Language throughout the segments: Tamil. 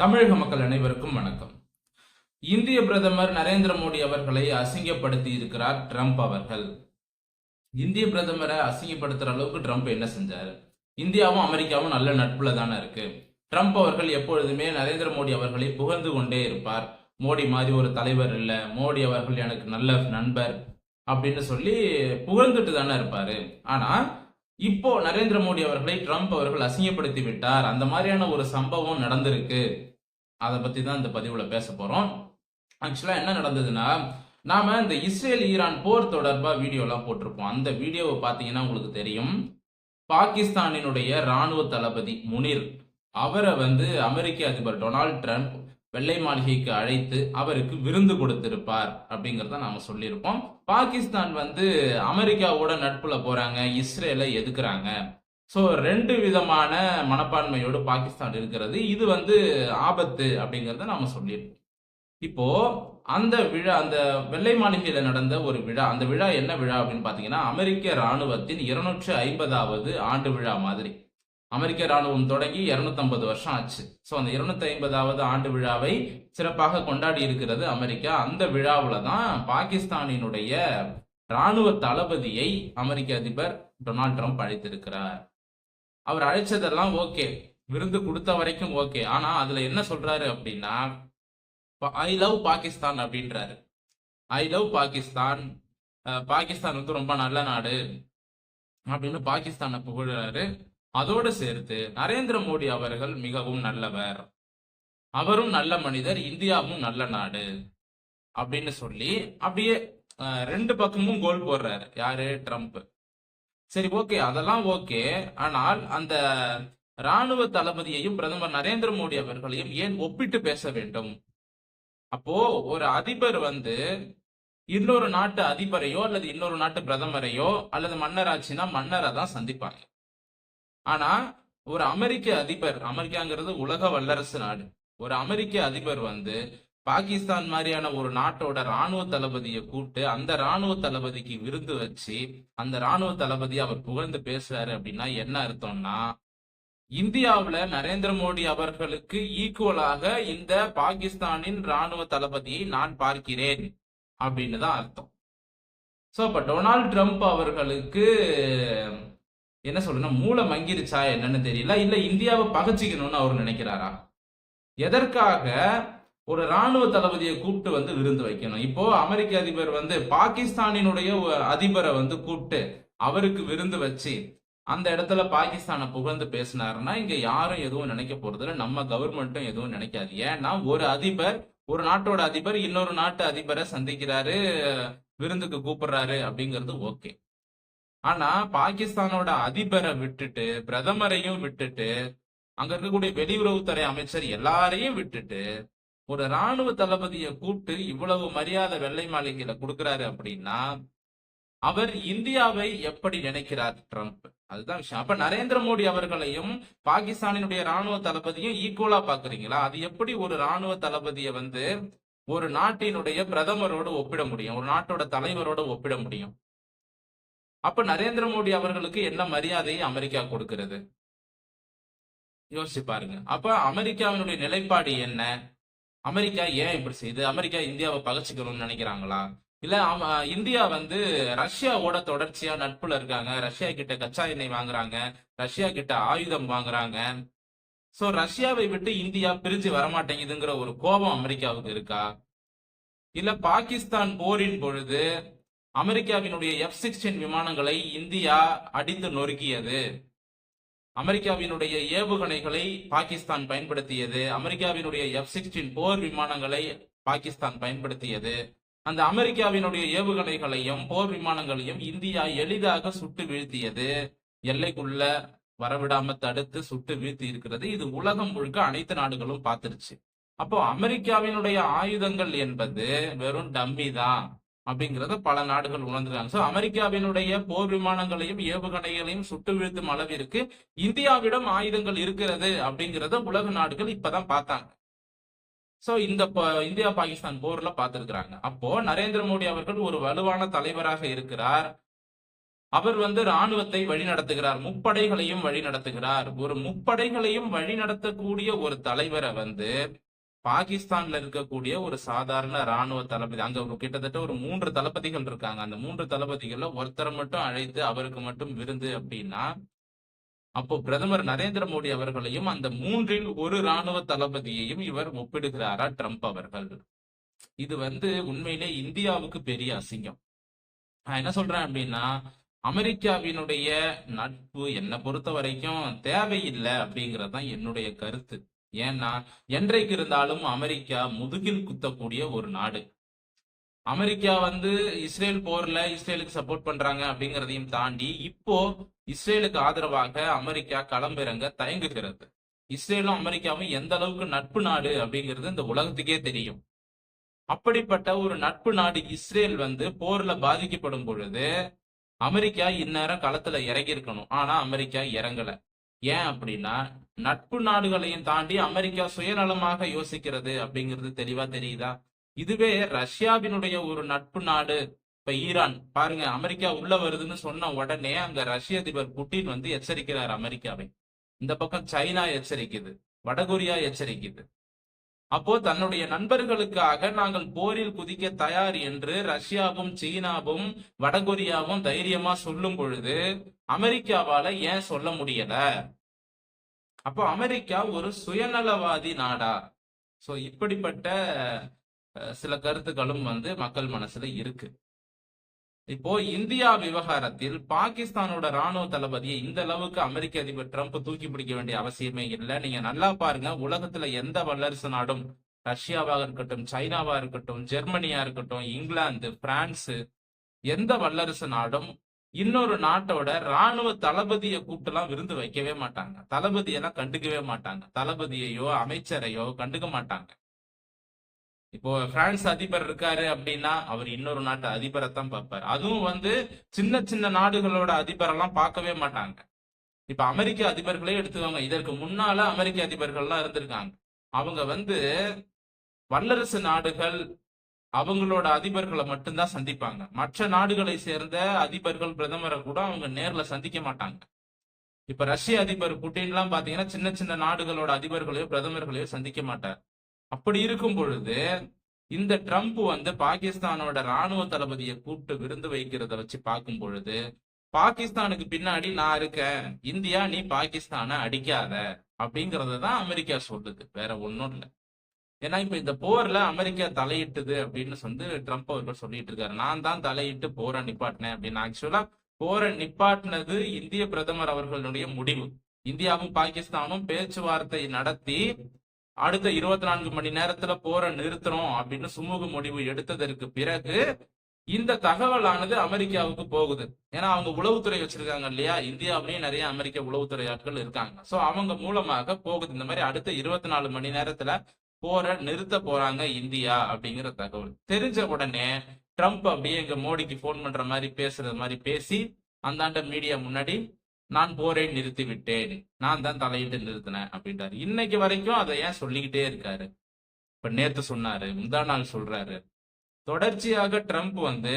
தமிழக மக்கள் அனைவருக்கும் வணக்கம். இந்திய பிரதமர் நரேந்திர மோடி அவர்களை அசிங்கப்படுத்தி இருக்கிறார் ட்ரம்ப் அவர்கள். இந்திய பிரதமரை அசிங்கப்படுத்துற அளவுக்கு ட்ரம்ப் என்ன செஞ்சாரு? இந்தியாவும் அமெரிக்காவும் நல்ல நட்புல தானே இருக்கு. ட்ரம்ப் அவர்கள் எப்பொழுதுமே நரேந்திர மோடி அவர்களை புகழ்ந்து கொண்டே இருப்பார். மோடி மாதிரி ஒரு தலைவர் இல்ல மோடி அவர்கள் எனக்கு நல்ல நண்பர் அப்படின்னு சொல்லி புகழ்ந்துட்டு தானே இருப்பாரு. ஆனா இப்போ நரேந்திர மோடி அவர்களை ட்ரம்ப் அவர்கள் அசிங்கப்படுத்தி விட்டார். அந்த மாதிரியான ஒரு சம்பவம் நடந்திருக்கு. அதை பத்தி தான் இந்த பதிவுல பேச போறோம். ஆக்சுவலா என்ன நடந்ததுன்னா நாம இந்த இஸ்ரேல் ஈரான் போர் தொடர்பா வீடியோ எல்லாம் போட்டிருப்போம். அந்த வீடியோவை பாத்தீங்கன்னா உங்களுக்கு தெரியும். பாகிஸ்தானினுடைய ராணுவ தளபதி முனிர் அவரை வந்து அமெரிக்க அதிபர் டொனால்ட் ட்ரம்ப் வெள்ளை மாளிகைக்கு அழைத்து அவருக்கு விருந்து கொடுத்திருப்பார் அப்படிங்கிறத நாம சொல்லியிருப்போம். பாகிஸ்தான் வந்து அமெரிக்காவோட நட்புல போறாங்க இஸ்ரேலை எதுக்குறாங்க ஸோ ரெண்டு விதமான மனப்பான்மையோடு பாகிஸ்தான் இருக்கிறது. இது வந்து ஆபத்து அப்படிங்கிறத நாம் சொல்லியிருக்கோம் இப்போ அந்த விழா அந்த வெள்ளை மாளிகையில் நடந்த ஒரு விழா அந்த விழா என்ன விழா அப்படின்னு பார்த்தீங்கன்னா அமெரிக்க ராணுவத்தின் இருநூற்று ஐம்பதாவது ஆண்டு விழா மாதிரி. அமெரிக்க ராணுவம் தொடங்கி 250 வருஷம் ஆச்சு. ஸோ அந்த 250 ஐம்பதாவது ஆண்டு விழாவை சிறப்பாக கொண்டாடி இருக்கிறது அமெரிக்கா. அந்த விழாவில் தான் பாகிஸ்தானினுடைய ராணுவ தளபதியை அமெரிக்க அதிபர் டொனால்ட் ட்ரம்ப் அழைத்திருக்கிறார். அவர் அழைச்சதெல்லாம் ஓகே. விருந்து கொடுத்த வரைக்கும் ஓகே. ஆனா அதுல என்ன சொல்றாரு அப்படின்னா ஐ லவ் பாகிஸ்தான் அப்படின்றாரு. ஐ லவ் பாகிஸ்தான் பாகிஸ்தான் வந்து ரொம்ப நல்ல நாடு. அப்படின்னு பாகிஸ்தானை புகழ்றாரு அதோடு சேர்த்து நரேந்திர மோடி அவர்கள் மிகவும் நல்லவர். அவரும் நல்ல மனிதர் இந்தியாவும் நல்ல நாடு. அப்படின்னு சொல்லி அப்படியே ரெண்டு பக்கமும் கோல் போடுறாரு. யாரு? ட்ரம்ப். சரி ஓகே. அதெல்லாம் ஓகே. ஆனால் அந்த ராணுவ தளபதியையும் பிரதமர் நரேந்திர மோடி அவர்களையும் ஏன் ஒப்பிட்டு பேச வேண்டும்? அப்போ ஒரு அதிபர் வந்து இன்னொரு நாட்டு அதிபரையோ அல்லது இன்னொரு நாட்டு பிரதமரையோ அல்லது மன்னராட்சினா மன்னரை தான் சந்திப்பாங்க. ஆனா ஒரு அமெரிக்க அதிபர் அமெரிக்காங்கிறது உலக வல்லரசு நாடு. ஒரு அமெரிக்க அதிபர் வந்து பாகிஸ்தான் மாதிரியான ஒரு நாட்டோட ராணுவ தளபதியை கூப்பிட்டு அந்த ராணுவ தளபதிக்கு விருந்து வச்சு அந்த ராணுவ தளபதி அவர் புகழ்ந்து பேசுறாரு அப்படின்னா என்ன அர்த்தம்னா இந்தியாவுல நரேந்திர மோடி அவர்களுக்கு ஈக்குவலாக இந்த பாகிஸ்தானின் ராணுவ தளபதியை நான் பார்க்கிறேன் அப்படின்னு தான் அர்த்தம். சோ இப்ப டொனால்ட் ட்ரம்ப் அவர்களுக்கு என்ன சொல்றேன்னா மூளை மங்கிருச்சா என்னன்னு தெரியல. இல்ல இந்தியாவை பகச்சிக்கணும்னு அவர் நினைக்கிறாரா? எதற்காக ஒரு ராணுவ தளபதியை கூப்பிட்டு வந்து விருந்து வைக்கணும். இப்போ அமெரிக்க அதிபர் வந்து பாகிஸ்தானினுடைய ஒரு அதிபரை வந்து கூப்பிட்டு அவருக்கு விருந்து வச்சு அந்த இடத்துல பாகிஸ்தானை புகழ்ந்து பேசினாருன்னா இங்க யாரும் எதுவும் நினைக்க போறதில்ல. நம்ம கவர்மெண்ட்டும் எதுவும் நினைக்காது. ஏன்னா ஒரு அதிபர் ஒரு நாட்டோட அதிபர் இன்னொரு நாட்டு அதிபரை சந்திக்கிறாரு விருந்துக்கு கூப்பிடுறாரு அப்படிங்கிறது ஓகே. ஆனா பாகிஸ்தானோட அதிபரை விட்டுட்டு பிரதமரையும் விட்டுட்டு அங்க இருக்கக்கூடிய வெளியுறவுத்துறை அமைச்சர் எல்லாரையும் விட்டுட்டு ஒரு ராணுவ தளபதியை கூப்பிட்டு இவ்வளவு மரியாதை வெள்ளை மாளிகையில கொடுக்கிறாரு அப்படின்னா அவர் இந்தியாவை எப்படி நினைக்கிறார் ட்ரம்ப்? அதுதான் விஷயம். அப்ப நரேந்திர மோடி அவர்களையும் பாகிஸ்தானினுடைய ராணுவ தளபதியும் ஈக்குவலா பாக்குறீங்களா? அது எப்படி ஒரு ராணுவ தளபதியை வந்து ஒரு நாட்டினுடைய பிரதமரோடு ஒப்பிட முடியும்? ஒரு நாட்டோட தலைவரோட ஒப்பிட முடியும்? அப்ப நரேந்திர மோடி அவர்களுக்கு என்ன மரியாதையை அமெரிக்கா கொடுக்கிறது? யோசிச்சு பாருங்க. அப்ப அமெரிக்காவினுடைய நிலைப்பாடு என்ன? அமெரிக்கா ஏன் இப்படி செய்யுது அமெரிக்கா இந்தியாவை பகச்சிக்கணும்னு நினைக்கிறாங்களா? இல்ல இந்தியா வந்து ரஷ்யாவோட தொடர்ச்சியா நட்புல இருக்காங்க. ரஷ்யா கிட்ட கச்சா எண்ணெய் வாங்குறாங்க. ரஷ்யா கிட்ட ஆயுதம் வாங்குறாங்க. சோ ரஷ்யாவை விட்டு இந்தியா பிரிஞ்சு வரமாட்டேங்குதுங்கிற ஒரு கோபம் அமெரிக்காவுக்கு இருக்கா? இல்ல பாகிஸ்தான் போரின் பொழுது அமெரிக்காவினுடைய எஃப் சிக்ஸ்டீன் விமானங்களை இந்தியா அடித்து நொறுக்கியது. அமெரிக்காவினுடைய ஏவுகணைகளை பாகிஸ்தான் பயன்படுத்தியது அமெரிக்காவினுடைய எஃப் சிக்ஸ்டீன் போர் விமானங்களை பாகிஸ்தான் பயன்படுத்தியது. அந்த அமெரிக்காவினுடைய ஏவுகணைகளையும் போர் விமானங்களையும் இந்தியா எளிதாக சுட்டு வீழ்த்தியது. எல்லைக்குள்ள வரவிடாம தடுத்து சுட்டு வீழ்த்தி இருக்கிறது இது உலகம் முழுக்க அனைத்து நாடுகளும் பார்த்துருச்சு. அப்போ அமெரிக்காவினுடைய ஆயுதங்கள் என்பது வெறும் டம்மி தான். அப்படிங்கிறத பல நாடுகள் உணர்ந்துருக்காங்க. சோ அமெரிக்காவினுடைய போர் விமானங்களையும் ஏவுகணைகளையும் சுட்டு வீழ்த்தும் அளவிற்கு இந்தியாவிடம் ஆயுதங்கள் இருக்கிறது அப்படிங்கறத உலக நாடுகள் இப்பதான் பார்த்தாங்க. சோ இந்த இந்தியா பாகிஸ்தான் போர்ல பார்த்திருக்கிறாங்க. அப்போ நரேந்திர மோடி அவர்கள் ஒரு வலுவான தலைவராக இருக்கிறார். அவர் வந்து ராணுவத்தை வழிநடத்துகிறார். முப்படைகளையும் வழிநடத்துகிறார். ஒரு முப்படைகளையும் வழிநடத்தக்கூடிய ஒரு தலைவரை வந்து பாகிஸ்தான்ல இருக்கக்கூடிய ஒரு சாதாரண ராணுவ தளபதி அங்க ஒரு கிட்டத்தட்ட ஒரு மூன்று தளபதிகள் இருக்காங்க. அந்த மூன்று தளபதிகள்ல ஒருத்தரை மட்டும் அழைத்து அவருக்கு மட்டும் விருந்து அப்படின்னா அப்போ பிரதமர் நரேந்திர மோடி அவர்களையும் அந்த மூன்றில் ஒரு ராணுவ தளபதியையும் இவர் ஒப்பிடுகிறாரா ட்ரம்ப் அவர்கள். இது வந்து உண்மையிலே இந்தியாவுக்கு பெரிய அசிங்கம். நான் என்ன சொல்றேன் அப்படின்னா அமெரிக்காவினுடைய நட்பு என்னை பொறுத்த வரைக்கும் தேவையில்லை அப்படிங்கிறது தான் என்னுடைய கருத்து. ஏன்னா என்றைக்கு இருந்தாலும் அமெரிக்கா முதுகில் குத்தக்கூடிய ஒரு நாடு. அமெரிக்கா வந்து இஸ்ரேல் போர்ல இஸ்ரேலுக்கு சப்போர்ட் பண்றாங்க அப்படிங்கிறதையும் தாண்டி இப்போ இஸ்ரேலுக்கு ஆதரவாக அமெரிக்கா களம்பிறங்க தயங்குகிறது. இஸ்ரேலும் அமெரிக்காவும் எந்த அளவுக்கு நட்பு நாடு அப்படிங்கிறது இந்த உலகத்துக்கே தெரியும். அப்படிப்பட்ட ஒரு நட்பு நாடு இஸ்ரேல் வந்து போர்ல பாதிக்கப்படும் பொழுது அமெரிக்கா இந்நேரம் களத்துல இறங்கியிருக்கணும். ஆனா அமெரிக்கா இறங்கல. ஏன் அப்படின்னா நட்பு நாடுகளையும் தாண்டி அமெரிக்கா சுயநலமாக யோசிக்கிறது அப்படிங்கிறது தெளிவா தெரியுதா? இதுவே ரஷ்யாவினுடைய ஒரு நட்பு நாடு இப்ப ஈரான். பாருங்க அமெரிக்கா உள்ள வருதுன்னு சொன்ன உடனே அங்க ரஷ்ய அதிபர் புட்டின் வந்து எச்சரிக்கிறார் அமெரிக்காவை. இந்த பக்கம் சைனா எச்சரிக்குது வடகொரியா எச்சரிக்குது. அப்போ தன்னுடைய நண்பர்களுக்காக நாங்கள் போரில் குதிக்க தயார் என்று ரஷ்யாவும் சீனாவும் வடகொரியாவும் தைரியமா சொல்லும் பொழுது அமெரிக்காவால ஏன் சொல்ல முடியல? அப்போ அமெரிக்கா ஒரு சுயநலவாதி நாடா. சோ இப்படிப்பட்ட சில கருத்துக்களும் வந்து மக்கள் மனசுல இருக்கு. இப்போ இந்தியா விவகாரத்தில் பாகிஸ்தானோட ராணுவ தளபதியை இந்த அளவுக்கு அமெரிக்க அதிபர் ட்ரம்ப் தூக்கி பிடிக்க வேண்டிய அவசியமே இல்லை. நீங்க நல்லா பாருங்க உலகத்துல எந்த வல்லரசு நாடும் ரஷ்யாவாக இருக்கட்டும் சைனாவா இருக்கட்டும் ஜெர்மனியா இருக்கட்டும் இங்கிலாந்து பிரான்ஸ் எந்த வல்லரசு நாடும் இன்னொரு நாட்டோட ராணுவ தளபதியை கூப்பிட்டுலாம் விருந்து வைக்கவே மாட்டாங்க. தளபதியெல்லாம் கண்டுக்கவே மாட்டாங்க. தளபதியையோ அமைச்சரையோ கண்டுக்க மாட்டாங்க. இப்போ பிரான்ஸ் அதிபர் இருக்காரு அப்படின்னா அவர் இன்னொரு நாட்டு அதிபரை தான் பார்ப்பாரு. அதுவும் வந்து சின்ன சின்ன நாடுகளோட அதிபரெல்லாம் பார்க்கவே மாட்டாங்க. இப்ப அமெரிக்க அதிபர்களே எடுத்துக்கோங்க. இதற்கு முன்னால அமெரிக்க அதிபர்கள்லாம் இருந்திருக்காங்க. அவங்க வந்து வல்லரசு நாடுகள் அவங்களோட அதிபர்களை மட்டும்தான் சந்திப்பாங்க. மற்ற நாடுகளை சேர்ந்த அதிபர்கள் பிரதமரை கூட அவங்க நேர்ல சந்திக்க மாட்டாங்க. இப்ப ரஷ்ய அதிபர் புட்டின்லாம் பாத்தீங்கன்னா சின்ன சின்ன நாடுகளோட அதிபர்களையோ பிரதமர்களையோ சந்திக்க மாட்டார். அப்படி இருக்கும் பொழுது இந்த ட்ரம்ப் வந்து பாகிஸ்தானோட ராணுவ தளபதியை கூப்பிட்டு விருந்து வைக்கிறத வச்சு பார்க்கும் பொழுது பாகிஸ்தானுக்கு பின்னாடி நான் இருக்கேன். இந்தியா நீ பாகிஸ்தானை அடிக்காத. அப்படிங்கறத தான் அமெரிக்கா சொல்லுது. வேற ஒண்ணும் இல்லை. ஏன்னா இப்ப இந்த போர்ல அமெரிக்கா தலையிட்டுது அப்படின்னு வந்து ட்ரம்ப் அவர்கள் சொல்லிட்டு இருக்காரு. நான் தான் தலையிட்டு போரை நிப்பாட்டினேன். அப்படின்னு ஆக்சுவலா போரை நிப்பாட்டினது இந்திய பிரதமர் அவர்களுடைய முடிவு. இந்தியாவும் பாகிஸ்தானும் பேச்சுவார்த்தை நடத்தி அடுத்த இருபத்தி நான்கு மணி நேரத்துல போரை நிறுத்தணும் அப்படின்னு சுமூக முடிவு எடுத்ததற்கு பிறகு இந்த தகவலானது அமெரிக்காவுக்கு போகுது. ஏன்னா அவங்க உளவுத்துறை வச்சிருக்காங்க இல்லையா? இந்தியாவிலேயும் நிறைய அமெரிக்க உளவுத்துறை ஆட்கள் இருக்காங்க. சோ அவங்க மூலமாக போகுது. இந்த மாதிரி அடுத்த இருபத்தி நாலு மணி நேரத்துல போரை நிறுத்த போறாங்க இந்தியா அப்படிங்கிற தகவல். தெரிஞ்ச உடனே ட்ரம்ப் அப்படியே எங்க மோடிக்கு ஃபோன் பண்ற மாதிரி பேசுறது மாதிரி பேசி அந்தாண்ட மீடியா முன்னாடி நான் போரை நிறுத்தி விட்டேன் நான் தான் தலையிட்டு நிறுத்தினேன் அப்படின்றாரு. இன்னைக்கு வரைக்கும் அதை ஏன் சொல்லிக்கிட்டே இருக்காரு? இப்ப நேத்து சொன்னாரு முந்தா நாள் சொல்றாரு. தொடர்ச்சியாக ட்ரம்ப் வந்து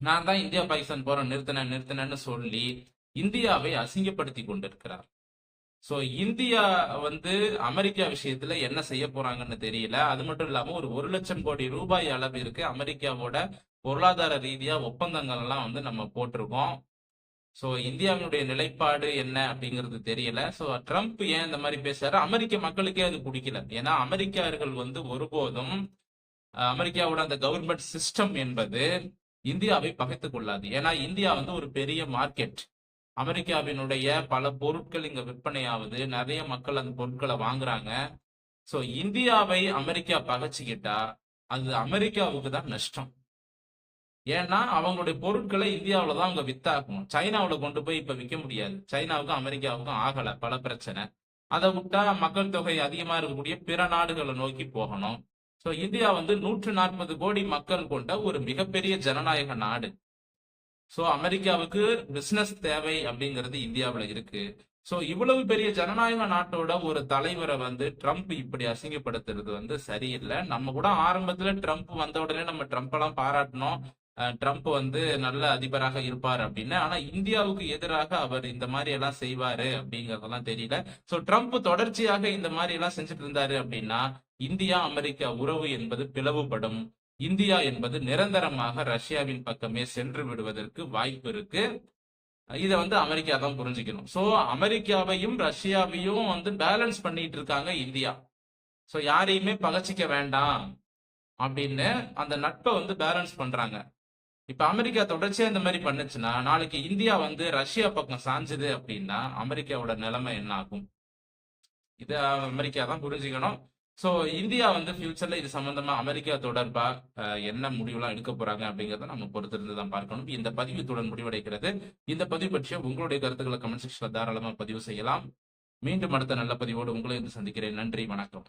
நான் தான் இந்தியா பாகிஸ்தான் போற நிறுத்தினேன் நிறுத்தினேன்னு சொல்லி இந்தியாவை அசிங்கப்படுத்தி கொண்டிருக்கிறார். சோ இந்தியா வந்து அமெரிக்கா விஷயத்துல என்ன செய்ய போறாங்கன்னு தெரியல. அது மட்டும் இல்லாம ஒரு ஒரு லட்சம் கோடி ரூபாய் அளவிற்கு அமெரிக்காவோட பொருளாதார ரீதியா ஒப்பந்தங்கள் எல்லாம் வந்து நம்ம போட்டிருக்கோம். சோ இந்தியாவினுடைய நிலைப்பாடு என்ன அப்படிங்கிறது தெரியல. சோ ட்ரம்ப் ஏன் இந்த மாதிரி பேசுறாரு? அமெரிக்க மக்களுக்கே அது பிடிக்கல. ஏன்னா அமெரிக்கர்கள் வந்து ஒருபோதும் அமெரிக்காவோட அந்த கவர்மெண்ட் சிஸ்டம் என்பது இந்தியாவை பகைத்து கொள்ளாது. ஏன்னா இந்தியா வந்து ஒரு பெரிய மார்க்கெட் அமெரிக்காவினுடைய பல பொருட்கள் இங்க விற்பனையாவது நிறைய மக்கள் அந்த பொருட்களை வாங்குறாங்க. சோ இந்தியாவை அமெரிக்கா பகைச்சிக்கிட்டா அது அமெரிக்காவுக்கு தான் நஷ்டம். ஏன்னா அவங்களுடைய பொருட்களை இந்தியாவில தான் அவங்க வித்தாக்கணும் சைனாவுல கொண்டு போய் இப்ப விற்க முடியாது. சைனாவுக்கும் அமெரிக்காவுக்கும் ஆகல. பல பிரச்சனை. அதை விட்டா மக்கள் தொகை அதிகமா இருக்கக்கூடிய பிற நாடுகளை நோக்கி போகணும். சோ இந்தியா வந்து நூற்று நாற்பது கோடி மக்கள் கொண்ட ஒரு மிகப்பெரிய ஜனநாயக நாடு. சோ அமெரிக்காவுக்கு பிசினஸ் தேவை அப்படிங்கிறது இந்தியாவுல இருக்கு. சோ இவ்வளவு பெரிய ஜனநாயக நாட்டோட ஒரு தலைவரை வந்து ட்ரம்ப் இப்படி அசிங்கப்படுத்துறது வந்து சரியில்லை. நம்ம கூட ஆரம்பத்துல ட்ரம்ப் வந்த உடனே நம்ம ட்ரம்ப் எல்லாம் பாராட்டினோம். ட்ரம்ப் வந்து நல்ல அதிபராக இருப்பார் அப்படின்னு. ஆனா இந்தியாவுக்கு எதிராக அவர் இந்த மாதிரி எல்லாம் செய்வாரு அப்படிங்கறதெல்லாம் தெரியல. சோ ட்ரம்ப் தொடர்ச்சியாக இந்த மாதிரி எல்லாம் செஞ்சுட்டு இருந்தாரு அப்படின்னா இந்தியா அமெரிக்கா உறவு என்பது பிளவுபடும். இந்தியா என்பது நிரந்தரமாக ரஷ்யாவின் பக்கமே சென்று விடுவதற்கு வாய்ப்பு இருக்கு. இதை வந்து அமெரிக்கா தான் புரிஞ்சுக்கணும். சோ அமெரிக்காவையும் ரஷ்யாவையும் வந்து பேலன்ஸ் பண்ணிட்டு இருக்காங்க இந்தியா. சோ யாரையுமே பகச்சிக்க வேண்டாம் அப்படின்னு அந்த நட்பை வந்து பேலன்ஸ் பண்றாங்க. இப்ப அமெரிக்கா தொடர்ச்சியா இந்த மாதிரி பண்ணுச்சுன்னா நாளைக்கு இந்தியா வந்து ரஷ்யா பக்கம் சாஞ்சுது அப்படின்னா அமெரிக்காவோட நிலைமை என்ன ஆகும் இத அமெரிக்கா தான் புரிஞ்சுக்கணும். சோ இந்தியா வந்து ஃபியூச்சர்ல இது சம்பந்தமா அமெரிக்கா தொடர்பா என்ன முடிவுலாம் எடுக்க போறாங்க அப்படிங்கறத நம்ம பொறுத்திருந்து தான் பார்க்கணும். இந்த பதிவு இத்துடன் முடிவடைகிறது. இந்த பதிவு பற்றிய உங்களுடைய கருத்துக்களை கமெண்ட் செக்ஷன்ல தாராளமா பதிவு செய்யலாம். மீண்டும் அடுத்த நல்ல பதிவோடு உங்களை வந்து சந்திக்கிறேன். நன்றி வணக்கம்.